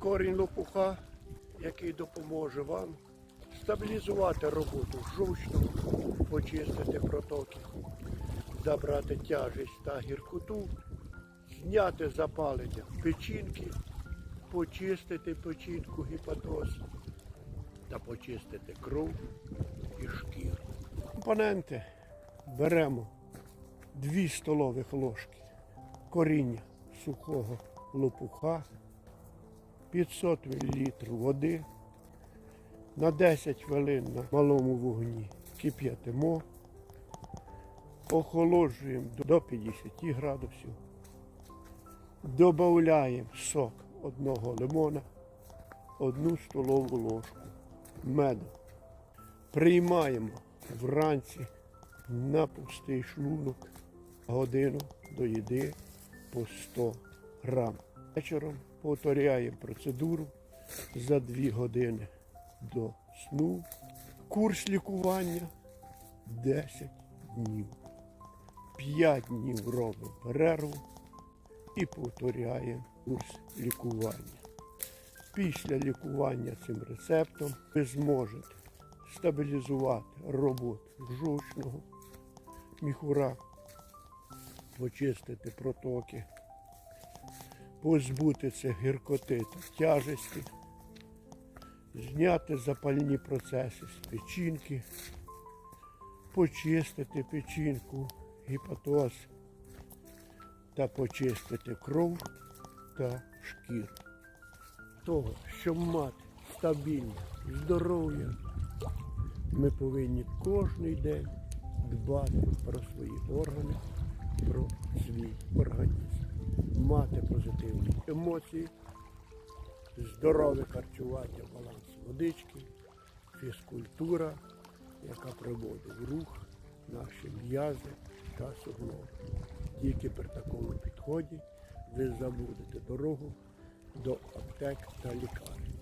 корінь лопуха, який допоможе вам стабілізувати роботу жовчного, почистити протоки, забрати тяжесть та гіркоту, зняти запалення печінки, почистити печінку гіпатоз та почистити кров і шкіру. Компоненти беремо 2 столових ложки коріння сухого лопуха, 500 мл води, на 10 хвилин на малому вогні кип'ятимо, охолоджуємо до 50 градусів, додаємо сок одного лимона, одну столову ложку меду. Приймаємо вранці на пустий шлунок годину до їди по 100 грам. Вечором повторяємо процедуру за 2 години до сну. Курс лікування 10 днів. 5 днів робимо перерву і повторяємо курс лікування. Після лікування цим рецептом ви зможете стабілізувати роботу жовчного міхура, почистити протоки, позбутися гіркоти та тяжесті, зняти запальні процеси з печінки, почистити печінку, гіпатоз та почистити кров та шкіру. Того, щоб мати стабільне здоров'я, ми повинні кожен день дбати про свої органи, про свій організм, мати позитивні емоції, здорове харчування, баланс водички, фізкультура, яка приводить в рух наші м'язи та суглоби. Тільки при такому підході ви забудете дорогу до аптек та лікарень.